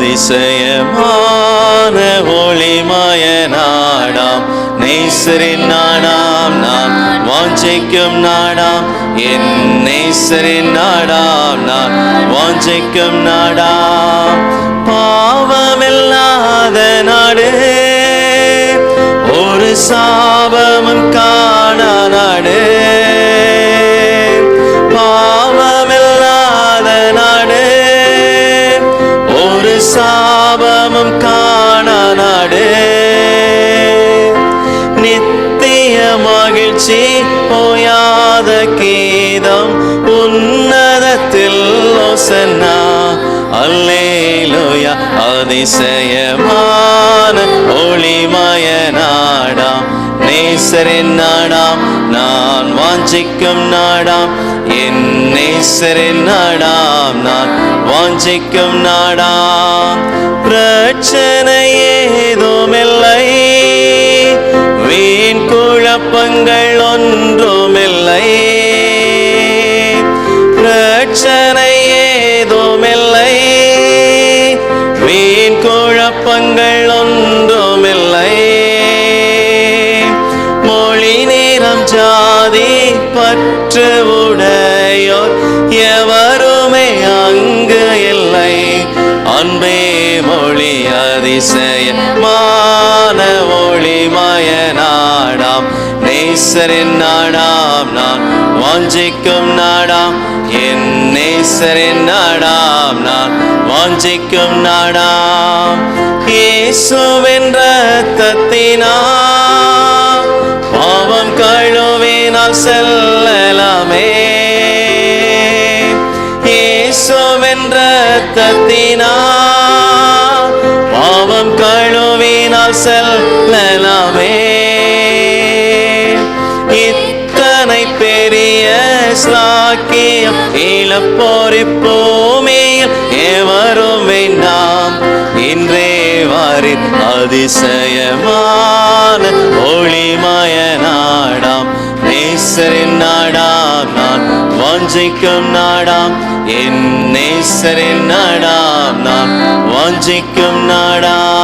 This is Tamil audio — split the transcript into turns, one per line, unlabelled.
அதிசயமான ஒளிமய நாடாம். நேசரின் நாடாம் நான் வாஞ்சைக்கும் நாடாம். என் நேசரின் நாடாம் நான் வாஞ்சைக்கும் நாடாம். பாவமில்லாத நாடு ஒரு சாபமும் கா கீதம் உன்னதத்தில் ஒசன்னா அல்லேலூயா அதிசயமான ஒளிமய நாடாம் நேசரின் நாடாம் நான் வாஞ்சிக்கும் நாடாம் என் நேசரின் நாடாம் நான் வாஞ்சிக்கும் நாடாம் பிரச்சனை ஏதுமில்லை வீண் குழப்பங்கள் ஒன்று பற்று உடையோர் எவருமே அங்கு இல்லை. அன்பே மொழி அதிசயமான ஒளி மயநாடாம் நேசரின் நாடாம் நான் வாஞ்சிக்கும் நாடாம். என் நேசரின் நாடாம் நான் வாஞ்சிக்கும் நாடாம். இயேசுவின் ரத்தத்தினா பாவம் கழுவினால் செல்ல இயேசுவின் தத்தினா பாவம் கழுவினால் செல்லலாமே. இத்தனை பெரிய ஸ்லாக்கியம் இழப்போரி பூமியில் எவரும் வேண்டாம். இன்றே வாரி அதிசயமா வாஞ்சிக்கும் நாடாம் என் நேசரின் நாடாம் நான் வாஞ்சிக்கும் நாடாம்